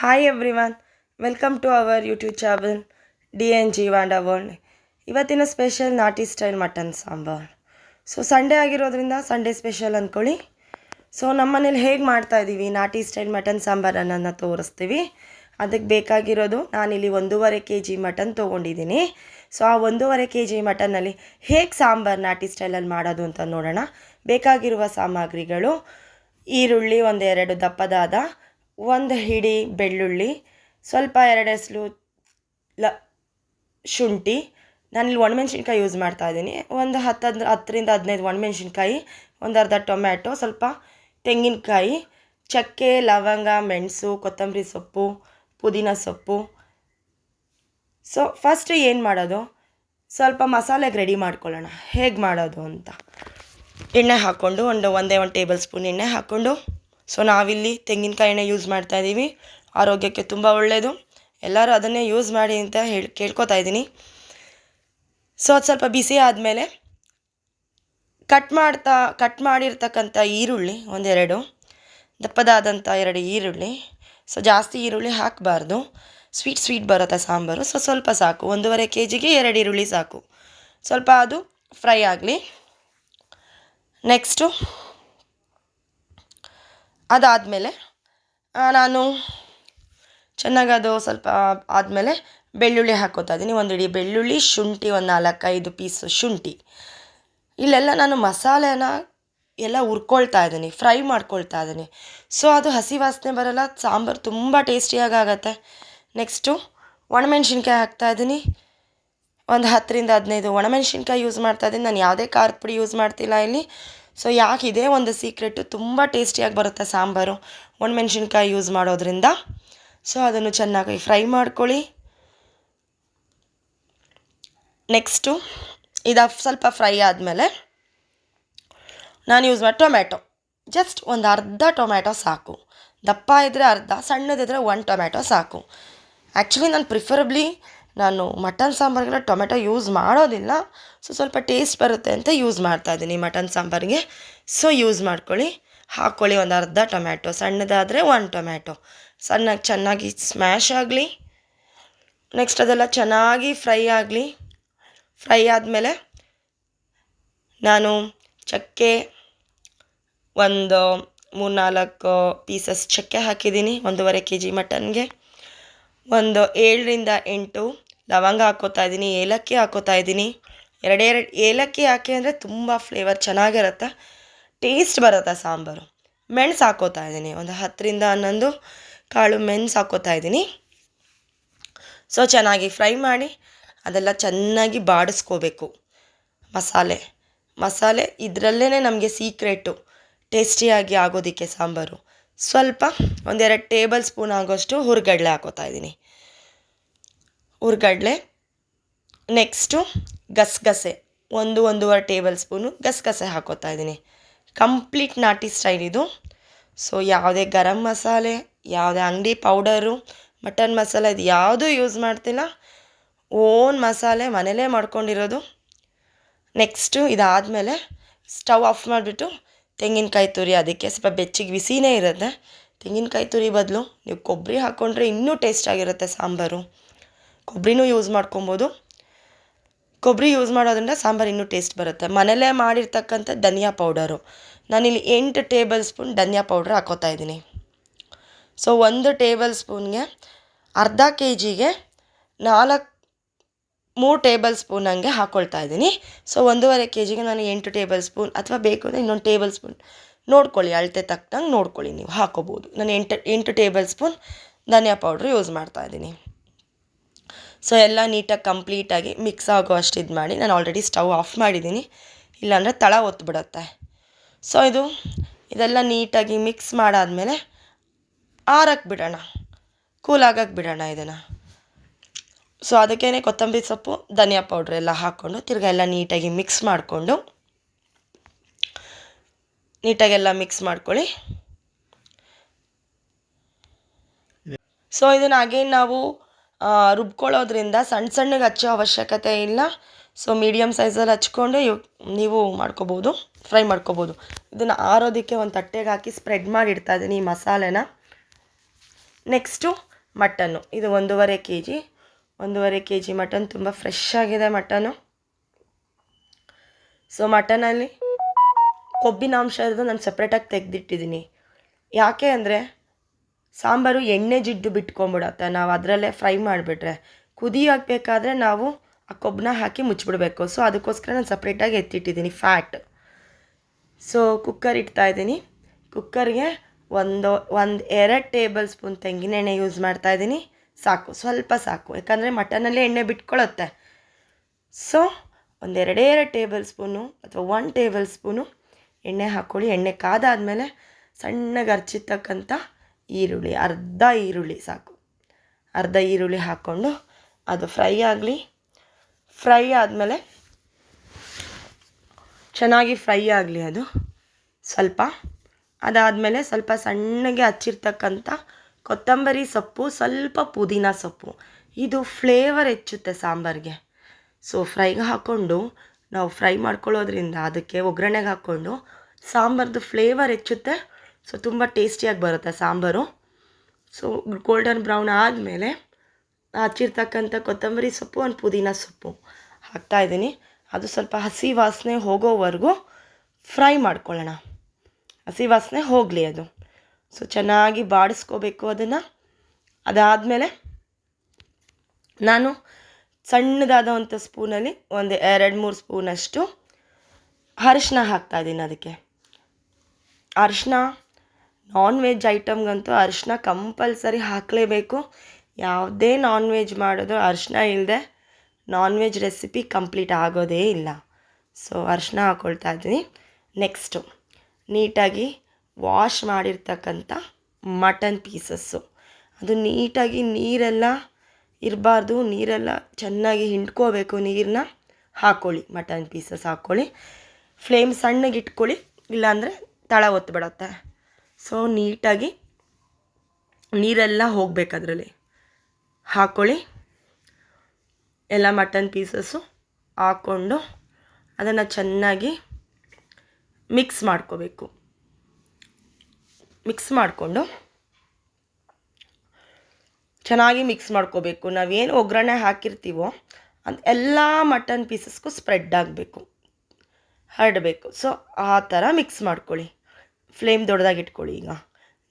Hi everyone welcome to our YouTube channel D N G wonder world ಇವತ್ತಿನ special ನಾಟಿ style mutton sambar. So Sunday ಆಗಿರೋದ್ರಿಂದ Sunday special ಅಂದ್ಕೊಳ್ಳಿ so ನಮ್ಮ ಮನೇಲಿ ಹೇಗೆ ಮಾಡ್ತಾ ಇದ್ದೀವಿ ನಾಟಿ ಸ್ಟೈಲ್ ಮಟನ್ ಸಾಂಬಾರನ್ನು ತೋರಿಸ್ತೀವಿ. ಅದಕ್ಕೆ ಬೇಕಾಗಿರೋದು ನಾನಿಲ್ಲಿ ಒಂದೂವರೆ ಕೆ ಜಿ ಮಟನ್ ತೊಗೊಂಡಿದ್ದೀನಿ. ಸೊ ಆ ಒಂದೂವರೆ ಕೆ ಜಿ ಮಟನ್ನಲ್ಲಿ ಹೇಗೆ ಸಾಂಬಾರು ನಾಟಿ ಸ್ಟೈಲಲ್ಲಿ ಮಾಡೋದು ಅಂತ ನೋಡೋಣ. ಬೇಕಾಗಿರುವ ಸಾಮಗ್ರಿಗಳು, ಈರುಳ್ಳಿ ಒಂದೆರಡು ದಪ್ಪದಾದ ಒಂದು ಹಿಡಿ ಬೆಳ್ಳುಳ್ಳಿ, ಸ್ವಲ್ಪ ಎರಡು ಲ ಶುಂಠಿ. ನಾನಿಲ್ಲಿ ಒಣಮೆಣ್ಸಿನ್ಕಾಯಿ ಯೂಸ್ ಮಾಡ್ತಾ ಇದ್ದೀನಿ. ಒಂದು ಹತ್ತು ಹತ್ತರಿಂದ ಹದಿನೈದು ಒಣಮೆಣ್ಸಿನ್ಕಾಯಿ, ಒಂದು ಅರ್ಧ ಟೊಮ್ಯಾಟೊ, ಸ್ವಲ್ಪ ತೆಂಗಿನಕಾಯಿ, ಚಕ್ಕೆ, ಲವಂಗ, ಮೆಣಸು, ಕೊತ್ತಂಬರಿ ಸೊಪ್ಪು, ಪುದೀನ ಸೊಪ್ಪು. ಸೊ ಫಸ್ಟ್ ಏನು ಮಾಡೋದು? ಸ್ವಲ್ಪ ಮಸಾಲೆಗೆ ರೆಡಿ ಮಾಡ್ಕೊಳ್ಳೋಣ. ಹೇಗೆ ಮಾಡೋದು ಅಂತ. ಎಣ್ಣೆ ಹಾಕ್ಕೊಂಡು ಒಂದು ಒಂದೇ ಒಂದು ಟೇಬಲ್ ಸ್ಪೂನ್ ಎಣ್ಣೆ ಹಾಕ್ಕೊಂಡು ಸೊ ನಾವಿಲ್ಲಿ ತೆಂಗಿನಕಾಯಿ ಎಣ್ಣೆ ಯೂಸ್ ಮಾಡ್ತಾ ಇದ್ದೀವಿ ಆರೋಗ್ಯಕ್ಕೆ ತುಂಬ ಒಳ್ಳೆಯದು ಎಲ್ಲರೂ ಅದನ್ನೇ ಯೂಸ್ ಮಾಡಿ ಅಂತ ಹೇಳಿ ಕೇಳ್ಕೊತಾ ಇದ್ದೀನಿ. ಸೊ ಅದು ಸ್ವಲ್ಪ ಬಿಸಿ ಆದಮೇಲೆ ಕಟ್ ಮಾಡ್ತಾ ಕಟ್ ಮಾಡಿರ್ತಕ್ಕಂಥ ಈರುಳ್ಳಿ, ಒಂದೆರಡು, ದಪ್ಪದಾದಂಥ ಎರಡು ಈರುಳ್ಳಿ, ಸೊ ಜಾಸ್ತಿ ಈರುಳ್ಳಿ ಹಾಕಬಾರ್ದು. ಸ್ವೀಟ್ ಸ್ವೀಟ್ ಬರುತ್ತೆ ಸಾಂಬಾರು. ಸೊ ಸ್ವಲ್ಪ ಸಾಕು. ಒಂದೂವರೆ ಕೆ ಜಿಗೆ ಎರಡು ಈರುಳ್ಳಿ ಸಾಕು. ಸ್ವಲ್ಪ ಅದು ಫ್ರೈ ಆಗಲಿ. ನೆಕ್ಸ್ಟು ಅದಾದಮೇಲೆ ನಾನು ಚೆನ್ನಾಗಿ ಅದು ಸ್ವಲ್ಪ ಆದಮೇಲೆ ಬೆಳ್ಳುಳ್ಳಿ ಹಾಕೋತಾ ಇದ್ದೀನಿ. ಒಂದು ಇಡೀ ಬೆಳ್ಳುಳ್ಳಿ, ಶುಂಠಿ, ಒಂದು ನಾಲ್ಕೈದು ಪೀಸು ಶುಂಠಿ. ಇಲ್ಲೆಲ್ಲ ನಾನು ಮಸಾಲೆನ ಎಲ್ಲ ಹುರ್ಕೊಳ್ತಾ ಇದ್ದೀನಿ, ಫ್ರೈ ಮಾಡ್ಕೊಳ್ತಾ ಇದ್ದೀನಿ. ಸೊ ಅದು ಹಸಿ ವಾಸನೆ ಬರೋಲ್ಲ, ಸಾಂಬಾರು ತುಂಬ ಟೇಸ್ಟಿಯಾಗಿ ಆಗುತ್ತೆ. ನೆಕ್ಸ್ಟು ಒಣಮೆಣ್ಸಿನ್ಕಾಯಿ ಹಾಕ್ತಾಯಿದ್ದೀನಿ ಒಂದು ಹತ್ತರಿಂದ ಹದಿನೈದು ಒಣಮೆಣ್ಸಿನ್ಕಾಯಿ ಯೂಸ್ ಮಾಡ್ತಾ ಇದ್ದೀನಿ. ನಾನು ಯಾವುದೇ ಖಾರದ ಪುಡಿ ಯೂಸ್ ಮಾಡ್ತಿಲ್ಲ ಇಲ್ಲಿ. ಸೊ ಯಾಕೆ ಇದೇ ಒಂದು ಸೀಕ್ರೆಟು ತುಂಬ ಟೇಸ್ಟಿಯಾಗಿ ಬರುತ್ತೆ ಸಾಂಬಾರು. ಒಣಮೆಣ್ಸಿನ್ಕಾಯಿ ಯೂಸ್ ಮಾಡೋದ್ರಿಂದ. ಸೊ ಅದನ್ನು ಚೆನ್ನಾಗಿ ಫ್ರೈ ಮಾಡ್ಕೊಳ್ಳಿ. ನೆಕ್ಸ್ಟು ಇದು ಸ್ವಲ್ಪ ಫ್ರೈ ಆದಮೇಲೆ ನಾನು ಯೂಸ್ ಮಾಡಿ ಟೊಮ್ಯಾಟೊ. ಜಸ್ಟ್ ಒಂದು ಅರ್ಧ ಟೊಮ್ಯಾಟೊ ಸಾಕು. ದಪ್ಪ ಇದ್ದರೆ ಅರ್ಧ ಸಣ್ಣದಿದ್ದರೆ ಒಂದು ಟೊಮ್ಯಾಟೊ ಸಾಕು. ಆ್ಯಕ್ಚುಲಿ ನಾನು ಪ್ರಿಫರಬ್ಲಿ ನಾನು ಮಟನ್ ಸಾಂಬಾರಿಗೆಲ್ಲ ಟೊಮೆಟೊ ಯೂಸ್ ಮಾಡೋದಿಲ್ಲ. ಸೊ ಸ್ವಲ್ಪ ಟೇಸ್ಟ್ ಬರುತ್ತೆ ಅಂತ ಯೂಸ್ ಮಾಡ್ತಾ ಇದ್ದೀನಿ ಮಟನ್ ಸಾಂಬಾರಿಗೆ. ಸೊ ಯೂಸ್ ಮಾಡ್ಕೊಳ್ಳಿ. ಹಾಕ್ಕೊಳ್ಳಿ ಒಂದು ಅರ್ಧ ಟೊಮ್ಯಾಟೊ ಸಣ್ಣದಾದರೆ ಒನ್ ಟೊಮ್ಯಾಟೊ ಸಣ್ಣಗೆ ಚೆನ್ನಾಗಿ ಸ್ಮ್ಯಾಶ್ ಆಗಲಿ. ನೆಕ್ಸ್ಟ್ ಅದೆಲ್ಲ ಚೆನ್ನಾಗಿ ಫ್ರೈ ಆಗಲಿ. ಫ್ರೈ ಆದಮೇಲೆ ನಾನು ಚಕ್ಕೆ ಒಂದು ಮೂರ್ನಾಲ್ಕು ಪೀಸಸ್ ಚಕ್ಕೆ ಹಾಕಿದ್ದೀನಿ, ಒಂದೂವರೆ ಕೆ ಜಿ ಮಟನ್ಗೆ. ಒಂದು ಏಳರಿಂದ ಎಂಟು ಲವಂಗ ಹಾಕೋತಾ ಇದ್ದೀನಿ, ಏಲಕ್ಕಿ ಹಾಕೋತಾ ಇದ್ದೀನಿ. ಎರಡೆರಡು ಏಲಕ್ಕಿ ಹಾಕಿ ಅಂದರೆ ತುಂಬ ಫ್ಲೇವರ್ ಚೆನ್ನಾಗಿರುತ್ತೆ. ಟೇಸ್ಟ್ ಬರುತ್ತೆ ಸಾಂಬಾರು. ಮೆಣಸು ಹಾಕೋತಾ ಇದ್ದೀನಿ, ಒಂದು ಹತ್ತರಿಂದ ಹನ್ನೊಂದು ಕಾಳು ಮೆಣಸು ಹಾಕೋತಾ ಇದ್ದೀನಿ. ಸೊ ಚೆನ್ನಾಗಿ ಫ್ರೈ ಮಾಡಿ, ಅದೆಲ್ಲ ಚೆನ್ನಾಗಿ ಬಾಡಿಸ್ಕೋಬೇಕು. ಮಸಾಲೆ. ಮಸಾಲೆ ಇದರಲ್ಲೇ ನಮಗೆ ಸೀಕ್ರೆಟು ಟೇಸ್ಟಿಯಾಗಿ ಆಗೋದಕ್ಕೆ ಸಾಂಬಾರು. ಸ್ವಲ್ಪ ಒಂದೆರಡು ಟೇಬಲ್ ಸ್ಪೂನ್ ಆಗೋಷ್ಟು ಹುರ್ಗಡ್ಲೆ ಹಾಕೋತಾ ಇದ್ದೀನಿ. ಹುರ್ಗಡ್ಲೆ ನೆಕ್ಸ್ಟು ಗಸಗಸೆ. ಒಂದು ಒಂದೂವರೆ ಟೇಬಲ್ ಸ್ಪೂನು ಗಸಗಸೆ ಹಾಕೋತಾ ಇದ್ದೀನಿ. ಕಂಪ್ಲೀಟ್ ನಾಟಿ ಸ್ಟೈಲ್ ಇದು. ಸೊ ಯಾವುದೇ ಗರಂ ಮಸಾಲೆ, ಯಾವುದೇ ಅಂಗಡಿ ಪೌಡರು ಮಟನ್ ಮಸಾಲೆ, ಇದು ಯಾವುದೂ ಯೂಸ್ ಮಾಡ್ತಿಲ್ಲ. ಓನ್ ಮಸಾಲೆ ಮನೇಲೇ ಮಾಡ್ಕೊಂಡಿರೋದು. ನೆಕ್ಸ್ಟು ಇದಾದಮೇಲೆ ಸ್ಟವ್ ಆಫ್ ಮಾಡಿಬಿಟ್ಟು ತೆಂಗಿನಕಾಯಿ ತುರಿ, ಅದಕ್ಕೆ ಸ್ವಲ್ಪ ಬೆಚ್ಚಿಗೆ ಬಿಸಿನೇ ಇರುತ್ತೆ. ತೆಂಗಿನಕಾಯಿ ತುರಿ ಬದಲು, ನೀವು ಕೊಬ್ಬರಿ ಹಾಕ್ಕೊಂಡ್ರೆ ಇನ್ನೂ ಟೇಸ್ಟಾಗಿರುತ್ತೆ ಸಾಂಬಾರು. ಕೊಬ್ಬರಿನೂ ಯೂಸ್ ಮಾಡ್ಕೊಬೋದು. ಕೊಬ್ಬರಿ ಯೂಸ್ ಮಾಡೋದ್ರಿಂದ ಸಾಂಬಾರು ಇನ್ನೂ ಟೇಸ್ಟ್ ಬರುತ್ತೆ. ಮನೇಲೇ ಮಾಡಿರ್ತಕ್ಕಂಥ ಧನಿಯಾ ಪೌಡರು ನಾನಿಲ್ಲಿ ಎಂಟು ಟೇಬಲ್ ಸ್ಪೂನ್ ಧನಿಯಾ ಪೌಡ್ರ್ ಹಾಕೋತಾ ಇದ್ದೀನಿ. ಸೊ ಒಂದು ಟೇಬಲ್ ಸ್ಪೂನ್ಗೆ ಅರ್ಧ ಕೆ ಜಿಗೆ ನಾಲ್ಕು, ಮೂರು ಟೇಬಲ್ ಸ್ಪೂನ್ ಹಂಗೆ ಹಾಕ್ಕೊಳ್ತಾ ಇದ್ದೀನಿ. ಸೊ ಒಂದೂವರೆ ಕೆ ಜಿಗೆ ನಾನು ಎಂಟು ಟೇಬಲ್ ಸ್ಪೂನ್ ಅಥವಾ ಬೇಕು ಅಂದರೆ ಇನ್ನೊಂದು ಟೇಬಲ್ ಸ್ಪೂನ್ ನೋಡ್ಕೊಳ್ಳಿ. ಅಳತೆ ತಕ್ಕಂಗೆ ನೋಡ್ಕೊಳ್ಳಿ ನೀವು. ಹಾಕೋಬೋದು. ನಾನು ಎಂಟು ಎಂಟು ಟೇಬಲ್ ಸ್ಪೂನ್ ಧನಿಯಾ ಪೌಡ್ರ್ ಯೂಸ್ ಮಾಡ್ತಾ ಇದ್ದೀನಿ. ಸೊ ಎಲ್ಲ ನೀಟಾಗಿ ಕಂಪ್ಲೀಟಾಗಿ ಮಿಕ್ಸ್ ಆಗೋ ಅಷ್ಟು ಇದು ಮಾಡಿ ನಾನು ಆಲ್ರೆಡಿ ಸ್ಟವ್ ಆಫ್ ಮಾಡಿದ್ದೀನಿ ಇಲ್ಲಾಂದರೆ ತಳ ಬಿಡುತ್ತೆ ಸೊ ಇದು ಇದೆಲ್ಲ ನೀಟಾಗಿ ಮಿಕ್ಸ್ ಮಾಡಾದಮೇಲೆ ಆರಕ್ಕೆ ಬಿಡೋಣ. ಕೂಲಾಗಕ್ಕೆ ಬಿಡೋಣ ಇದನ್ನು. ಸೊ ಅದಕ್ಕೇ ಕೊತ್ತಂಬರಿ ಸೊಪ್ಪು, ಧನಿಯಾ ಪೌಡ್ರ್ ಎಲ್ಲ ಹಾಕ್ಕೊಂಡು ತಿರ್ಗ ಎಲ್ಲ ನೀಟಾಗಿ ಮಿಕ್ಸ್ ಮಾಡಿಕೊಂಡು ನೀಟಾಗೆಲ್ಲ ಮಿಕ್ಸ್ ಮಾಡ್ಕೊಳ್ಳಿ. ಸೊ ಇದನ್ನು ಅಗೇನ್ ನಾವು ರುಬ್ಕೊಳ್ಳೋದ್ರಿಂದ ಸಣ್ಣ ಸಣ್ಣಗೆ ಹಚ್ಚೋ ಅವಶ್ಯಕತೆ ಇಲ್ಲ. ಸೊ ಮೀಡಿಯಮ್ ಸೈಜಲ್ಲಿ ಹಚ್ಕೊಂಡು ಇವ್, ನೀವು ಮಾಡ್ಕೋಬೋದು ಫ್ರೈ ಮಾಡ್ಕೋಬೋದು. ಇದನ್ನು ಆರೋದಕ್ಕೆ ಒಂದು ತಟ್ಟೆಗೆ ಹಾಕಿ ಸ್ಪ್ರೆಡ್ ಮಾಡಿ ಇಡ್ತಾ ಇದ್ದೀನಿ ಈ ಮಸಾಲೆನ. Next mutton. ಇದು ಒಂದೂವರೆ ಕೆ ಜಿ ಒಂದೂವರೆ ಕೆ ಜಿ ಮಟನ್, ತುಂಬ ಫ್ರೆಶ್ ಆಗಿದೆ ಮಟನು. ಸೊ ಮಟನಲ್ಲಿ ಕೊಬ್ಬಿನ ಅಂಶ ಇರೋದು ನಾನು ಸಪ್ರೇಟಾಗಿ ತೆಗೆದಿಟ್ಟಿದ್ದೀನಿ ಯಾಕೆ ಅಂದರೆ ಸಾಂಬಾರು, ಎಣ್ಣೆ, ಜಿಡ್ಡು ಬಿಟ್ಕೊಂಬಿಡತ್ತೆ. ನಾವು ಅದರಲ್ಲೇ ಫ್ರೈ ಮಾಡಿಬಿಟ್ರೆ ಕುದಿ ಹಾಕಬೇಕಾದ್ರೆ ನಾವು ಆ ಕೊಬ್ಬನ್ನ ಹಾಕಿ ಮುಚ್ಚಿಬಿಡ್ಬೇಕು ಸೊ ಅದಕ್ಕೋಸ್ಕರ ನಾನು ಸಪ್ರೇಟಾಗಿ ಎತ್ತಿಟ್ಟಿದ್ದೀನಿ ಫ್ಯಾಟ್. ಸೊ ಕುಕ್ಕರ್ ಇಡ್ತಾ ಇದ್ದೀನಿ. ಕುಕ್ಕರ್ಗೆ ಒಂದು ಒಂದು ಎರಡು ಟೇಬಲ್ ಸ್ಪೂನ್ ತೆಂಗಿನೆಣ್ಣೆ ಯೂಸ್ ಮಾಡ್ತಾ ಇದ್ದೀನಿ. ಸಾಕು, ಸ್ವಲ್ಪ ಸಾಕು. ಯಾಕಂದರೆ ಮಟನಲ್ಲೇ ಎಣ್ಣೆ ಬಿಟ್ಕೊಳ್ಳುತ್ತೆ ಸೊ ಒಂದೆರಡೇ ಎರಡು ಟೇಬಲ್ ಸ್ಪೂನು ಅಥವಾ ಒನ್ ಟೇಬಲ್ ಸ್ಪೂನು ಎಣ್ಣೆ ಹಾಕ್ಕೊಳ್ಳಿ ಎಣ್ಣೆ ಕಾದಾದಮೇಲೆ ಸಣ್ಣಗೆ ಹರ್ಚಿರ್ತಕ್ಕಂಥ ಈರುಳ್ಳಿ, ಅರ್ಧ ಈರುಳ್ಳಿ ಸಾಕು. ಅರ್ಧ ಈರುಳ್ಳಿ ಹಾಕ್ಕೊಂಡು ಅದು ಫ್ರೈ ಆಗಲಿ. ಫ್ರೈ ಆದಮೇಲೆ ಚೆನ್ನಾಗಿ ಫ್ರೈ ಆಗಲಿ ಅದು ಸ್ವಲ್ಪ. ಅದಾದಮೇಲೆ ಸ್ವಲ್ಪ ಸಣ್ಣಗೆ ಹಚ್ಚಿರ್ತಕ್ಕಂಥ ಕೊತ್ತಂಬರಿ ಸೊಪ್ಪು, ಸ್ವಲ್ಪ ಪುದೀನ ಸೊಪ್ಪು. ಇದು ಫ್ಲೇವರ್ ಹೆಚ್ಚುತ್ತೆ ಸಾಂಬಾರಿಗೆ. ಸೊ ಫ್ರೈಗೆ ಹಾಕ್ಕೊಂಡು ನಾವು ಫ್ರೈ ಮಾಡ್ಕೊಳ್ಳೋದ್ರಿಂದ ಅದಕ್ಕೆ ಒಗ್ಗರಣೆಗೆ ಹಾಕ್ಕೊಂಡು ಸಾಂಬಾರ್ದು ಫ್ಲೇವರ್ ಹೆಚ್ಚುತ್ತೆ. ಸೊ ತುಂಬ ಟೇಸ್ಟಿಯಾಗಿ ಬರುತ್ತೆ ಸಾಂಬಾರು. ಸೊ ಗೋಲ್ಡನ್ ಬ್ರೌನ್ ಆದಮೇಲೆ ಹಚ್ಚಿರ್ತಕ್ಕಂಥ ಕೊತ್ತಂಬರಿ ಸೊಪ್ಪು ಒಂದು ಪುದೀನ ಸೊಪ್ಪು ಹಾಕ್ತಾಯಿದ್ದೀನಿ ಅದು ಸ್ವಲ್ಪ ಹಸಿ ವಾಸನೆ ಹೋಗೋವರೆಗೂ ಫ್ರೈ ಮಾಡ್ಕೊಳ್ಳೋಣ. ಹಸಿ ವಾಸನೆ ಹೋಗಲಿ ಅದು. ಸೊ ಚೆನ್ನಾಗಿ ಬಾಡಿಸ್ಕೋಬೇಕು ಅದನ್ನು. ಅದಾದಮೇಲೆ ನಾನು ಸಣ್ಣದಾದಂಥ ಸ್ಪೂನಲ್ಲಿ ಒಂದು ಎರಡು ಮೂರು ಸ್ಪೂನಷ್ಟು ಅರಿಶಿನ ಹಾಕ್ತಾಯಿದ್ದೀನಿ ಅದಕ್ಕೆ. ಅರಿಶಿನ ನಾನ್ ವೆಜ್ ಐಟಮ್ಗಂತೂ ಅರಿಶಿನ ಕಂಪಲ್ಸರಿ ಹಾಕಲೇಬೇಕು. ಯಾವುದೇ ನಾನ್ ವೆಜ್ ಮಾಡೋದು ಅರಿಶಿನ ಇಲ್ಲದೆ ನಾನ್ ವೆಜ್ ರೆಸಿಪಿ ಕಂಪ್ಲೀಟ್ ಆಗೋದೇ ಇಲ್ಲ. ಸೊ ಅರಿಶಿನ ಹಾಕ್ಕೊಳ್ತಾ ಇದ್ದೀನಿ. ನೆಕ್ಸ್ಟು ನೀಟಾಗಿ ವಾಶ್ ಮಾಡಿರ್ತಕ್ಕಂಥ ಮಟನ್ ಪೀಸಸ್ಸು ಅದು ನೀಟಾಗಿ ನೀರೆಲ್ಲ ಇರಬಾರ್ದು, ನೀರೆಲ್ಲ ಚೆನ್ನಾಗಿ ಹಿಂಡ್ಕೋಬೇಕು ನೀರನ್ನ. ಹಾಕ್ಕೊಳ್ಳಿ ಮಟನ್ ಪೀಸಸ್ ಹಾಕ್ಕೊಳ್ಳಿ ಫ್ಲೇಮ್ ಸಣ್ಣಗೆ ಇಟ್ಕೊಳ್ಳಿ ಇಲ್ಲಾಂದರೆ ತಳ ಒತ್ತಿಬಿಡತ್ತೆ ಸೊ ನೀಟಾಗಿ ನೀರೆಲ್ಲ ಹೋಗಬೇಕು ಅದರಲ್ಲಿ. ಹಾಕ್ಕೊಳ್ಳಿ ಎಲ್ಲ ಮಟನ್ ಪೀಸಸ್ಸು ಹಾಕ್ಕೊಂಡು ಅದನ್ನು ಚೆನ್ನಾಗಿ ಮಿಕ್ಸ್ ಮಾಡ್ಕೋಬೇಕು. ಮಿಕ್ಸ್ ಮಾಡಿಕೊಂಡು ಚೆನ್ನಾಗಿ ಮಿಕ್ಸ್ ಮಾಡ್ಕೋಬೇಕು. ನಾವೇನು ಒಗ್ಗರಣೆ ಹಾಕಿರ್ತೀವೋ ಅದು ಎಲ್ಲ ಮಟನ್ ಪೀಸಸ್ಗೂ ಸ್ಪ್ರೆಡ್ ಆಗಬೇಕು. ಹರಡಬೇಕು. ಸೊ ಆ ಥರ ಮಿಕ್ಸ್ ಮಾಡ್ಕೊಳ್ಳಿ. ಫ್ಲೇಮ್ ದೊಡ್ಡದಾಗಿ ಇಟ್ಕೊಳ್ಳಿ ಈಗ.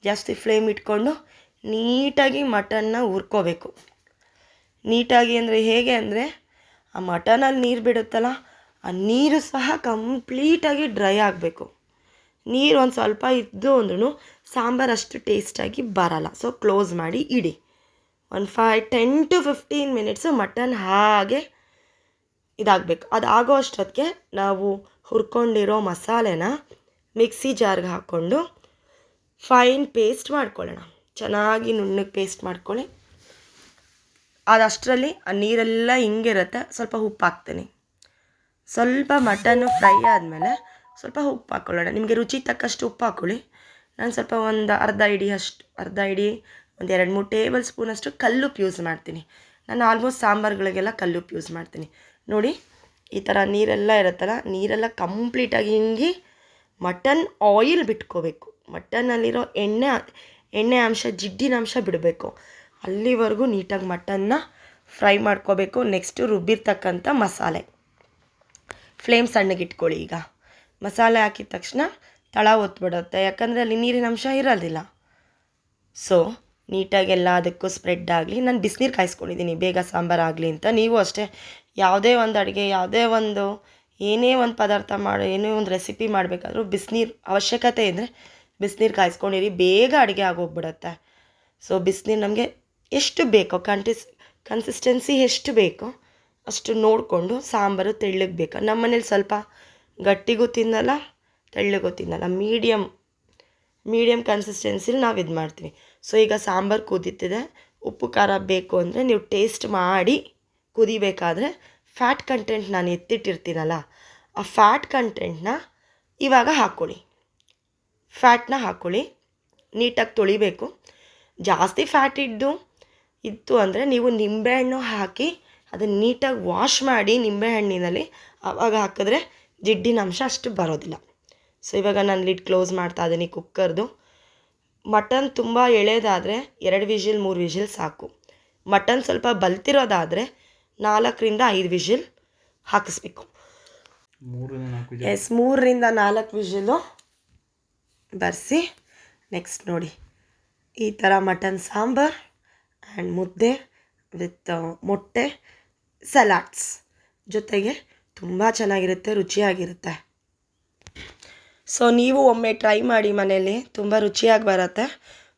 ಜಾಸ್ತಿ ಫ್ಲೇಮ್ ಇಟ್ಕೊಂಡು ನೀಟಾಗಿ ಮಟನ್ನ ಹುರ್ಕೋಬೇಕು. ನೀಟಾಗಿ ಅಂದರೆ ಹೇಗೆ ಅಂದರೆ ಆ ಮಟನಲ್ಲಿ ನೀರು ಬಿಡುತ್ತಲ್ಲ, ಆ ನೀರು ಸಹ ಕಂಪ್ಲೀಟಾಗಿ ಡ್ರೈ ಆಗಬೇಕು. ನೀರು ಒಂದು ಸ್ವಲ್ಪ ಇದ್ದು ಅಂದ್ರೂ ಸಾಂಬಾರು ಅಷ್ಟು ಟೇಸ್ಟಾಗಿ ಬರಲ್ಲ. ಸೊ ಕ್ಲೋಸ್ ಮಾಡಿ ಇಡಿ. ಒಂದು five ten to fifteen minutes mutton ಹಾಗೆ ಇದಾಗಬೇಕು. ಅದು ಆಗೋ ಅಷ್ಟೊತ್ತಿಗೆ ನಾವು ಹುರ್ಕೊಂಡಿರೋ ಮಸಾಲೆನ ಮಿಕ್ಸಿ ಜಾರ್ಗೆ ಹಾಕ್ಕೊಂಡು ಫೈನ್ ಪೇಸ್ಟ್ ಮಾಡ್ಕೊಳ್ಳೋಣ. ಚೆನ್ನಾಗಿ ನುಣ್ಣಗೆ ಪೇಸ್ಟ್ ಮಾಡ್ಕೊಳ್ಳಿ. ಅದಷ್ಟರಲ್ಲಿ ಆ ನೀರೆಲ್ಲ ಹಿಂಗಿರುತ್ತೆ ಸ್ವಲ್ಪ ಉಪ್ಪು ಹಾಕ್ತೀನಿ. ಸ್ವಲ್ಪ ಮಟನ್ನು ಫ್ರೈ ಆದಮೇಲೆ ಸ್ವಲ್ಪ ಉಪ್ಪು ಹಾಕ್ಕೊಳ್ಳೋಣ. ನಿಮಗೆ ರುಚಿ ತಕ್ಕಷ್ಟು ಉಪ್ಪು ಹಾಕ್ಕೊಳ್ಳಿ. ನಾನು ಸ್ವಲ್ಪ ಒಂದು ಅರ್ಧ ಇಡಿ ಅಷ್ಟು, ಅರ್ಧ ಇಡಿ ಒಂದು ಎರಡು ಮೂರು ಟೇಬಲ್ ಸ್ಪೂನಷ್ಟು ಕಲ್ಲುಪ್ಪು ಯೂಸ್ ಮಾಡ್ತೀನಿ. ನಾನು ಆಲ್ಮೋಸ್ಟ್ ಸಾಂಬಾರುಗಳಿಗೆಲ್ಲ ಕಲ್ಲುಪ್ಪು ಯೂಸ್ ಮಾಡ್ತೀನಿ. ನೋಡಿ, ಈ ಥರ ನೀರೆಲ್ಲ ಇರುತ್ತಲ್ಲ, ನೀರೆಲ್ಲ ಕಂಪ್ಲೀಟಾಗಿ ಹಿಂಗಿ ಮಟನ್ ಆಯಿಲ್ ಬಿಟ್ಕೋಬೇಕು. ಮಟನ್ನಲ್ಲಿರೋ ಎಣ್ಣೆ ಎಣ್ಣೆ ಅಂಶ, ಜಿಡ್ಡಿನ ಅಂಶ ಬಿಡಬೇಕು. ಅಲ್ಲಿವರೆಗೂ ನೀಟಾಗಿ ಮಟನ್ನ ಫ್ರೈ ಮಾಡ್ಕೋಬೇಕು. ನೆಕ್ಸ್ಟು ರುಬ್ಬಿರ್ತಕ್ಕಂಥ ಮಸಾಲೆ. ಫ್ಲೇಮ್ ಸಣ್ಣಗೆ ಇಟ್ಕೊಳ್ಳಿ ಈಗ. ಮಸಾಲೆ ಹಾಕಿದ ತಕ್ಷಣ ತಳ ಒತ್ಬಿಡುತ್ತೆ. ಯಾಕಂದರೆ ಅಲ್ಲಿ ನೀರಿನ ಅಂಶ ಇರೋದಿಲ್ಲ. ಸೊ ನೀಟಾಗಿ ಎಲ್ಲ ಅದಕ್ಕೂ ಸ್ಪ್ರೆಡ್ ಆಗಲಿ. ನಾನು ಬಿಸಿನೀರು ಕಾಯಿಸ್ಕೊಂಡಿದ್ದೀನಿ. ಬೇಗ ಸಾಂಬಾರು ಆಗಲಿ ಅಂತ. ನೀವು ಅಷ್ಟೇ. ಯಾವುದೇ ಒಂದು ಅಡುಗೆ, ಯಾವುದೇ ಒಂದು ಏನೇ ಒಂದು ಪದಾರ್ಥ ಮಾಡಿ, ಏನೇ ಒಂದು ರೆಸಿಪಿ ಮಾಡಬೇಕಾದ್ರೂ ಬಿಸಿನೀರು ಅವಶ್ಯಕತೆ ಇದ್ದರೆ ಬಿಸಿನೀರು ಕಾಯಿಸ್ಕೊಂಡಿರಿ, ಬೇಗ ಅಡುಗೆ ಆಗೋಗ್ಬಿಡುತ್ತೆ. ಸೊ ಬಿಸಿನೀರು ನಮಗೆ ಎಷ್ಟು ಬೇಕೋ ಕಂಟಿಸ್ ಕನ್ಸಿಸ್ಟೆನ್ಸಿ ಎಷ್ಟು ಬೇಕೋ ಅಷ್ಟು ನೋಡಿಕೊಂಡು ಸಾಂಬಾರು ತೆಳ್ಳಗೆ ಬೇಕು. ನಮ್ಮ ಮನೇಲಿ ಸ್ವಲ್ಪ ಗಟ್ಟಿಗೂ ತಿನ್ನಲ್ಲ, ತೆಳ್ಳಗೂ ತಿನ್ನಲ್ಲ. ಮೀಡಿಯಮ್ ಮೀಡಿಯಮ್ ಕನ್ಸಿಸ್ಟೆನ್ಸಿಲಿ ನಾವು ಇದು ಮಾಡ್ತೀವಿ. ಸೊ ಈಗ ಸಾಂಬಾರು ಕುದೀತಿದೆ, ಉಪ್ಪು ಖಾರ ಬೇಕು ಅಂದರೆ ನೀವು ಟೇಸ್ಟ್ ಮಾಡಿ ಕುದಿಬೇಕಾದ್ರೆ ಫ್ಯಾಟ್ ಕಂಟೆಂಟ್ ನಾನು ಎತ್ತಿಟ್ಟಿರ್ತೀನಲ್ಲ, ಆ ಫ್ಯಾಟ್ ಕಂಟೆಂಟ್ನ ಇವಾಗ ಹಾಕ್ಕೊಳ್ಳಿ. ಫ್ಯಾಟ್ನ ಹಾಕ್ಕೊಳ್ಳಿ. ನೀಟಾಗಿ ತೊಳಿಬೇಕು. ಜಾಸ್ತಿ ಫ್ಯಾಟ್ ಇದ್ದು, ಇತ್ತು ಅಂದರೆ ನೀವು ನಿಂಬೆಹಣ್ಣು ಹಾಕಿ ಅದನ್ನು ನೀಟಾಗಿ ವಾಶ್ ಮಾಡಿ ನಿಂಬೆಹಣ್ಣಿನಲ್ಲಿ ಆವಾಗ ಹಾಕಿದ್ರೆ ಜಿಡ್ಡಿನ ಅಂಶ ಅಷ್ಟು ಬರೋದಿಲ್ಲ. ಸೊ ಇವಾಗ ನಾನು ಲಿಡ್ ಕ್ಲೋಸ್ ಮಾಡ್ತಾ ಇದ್ದೀನಿ ಕುಕ್ಕರ್ದು. ಮಟನ್ ತುಂಬ ಎಳೆದಾದರೆ ಎರಡು ವಿಷಿಲ್ ಮೂರು ವಿಷಿಲ್ ಸಾಕು. ಮಟನ್ ಸ್ವಲ್ಪ ಬಲ್ತಿರೋದಾದರೆ ನಾಲ್ಕರಿಂದ ಐದು ವಿಷಿಲ್ ಹಾಕಿಸ್ಬೇಕು. ಎಸ್ ಮೂರರಿಂದ ನಾಲ್ಕು ವಿಷಿಲು ಬರೆಸಿ ನೆಕ್ಸ್ಟ್ ನೋಡಿ. ಈ ಥರ ಮಟನ್ ಸಾಂಬಾರ್ ಆ್ಯಂಡ್ ಮುದ್ದೆ ವಿತ್ ಮೊಟ್ಟೆ ಸಲಾಡ್ಸ್ ಜೊತೆಗೆ ತುಂಬ ಚೆನ್ನಾಗಿರುತ್ತೆ ರುಚಿಯಾಗಿರುತ್ತೆ. ಸೊ ನೀವು ಒಮ್ಮೆ ಟ್ರೈ ಮಾಡಿ ಮನೇಲಿ ತುಂಬ ರುಚಿಯಾಗಿ ಬರುತ್ತೆ.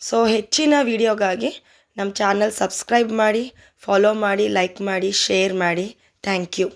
ಸೊ ಹೆಚ್ಚಿನ ವೀಡಿಯೋಗಾಗಿ ನಮ್ಮ ಚಾನಲ್ ಸಬ್ಸ್ಕ್ರೈಬ್ ಮಾಡಿ ಫಾಲೋ ಮಾಡಿ ಲೈಕ್ ಮಾಡಿ ಶೇರ್ ಮಾಡಿ. Thank you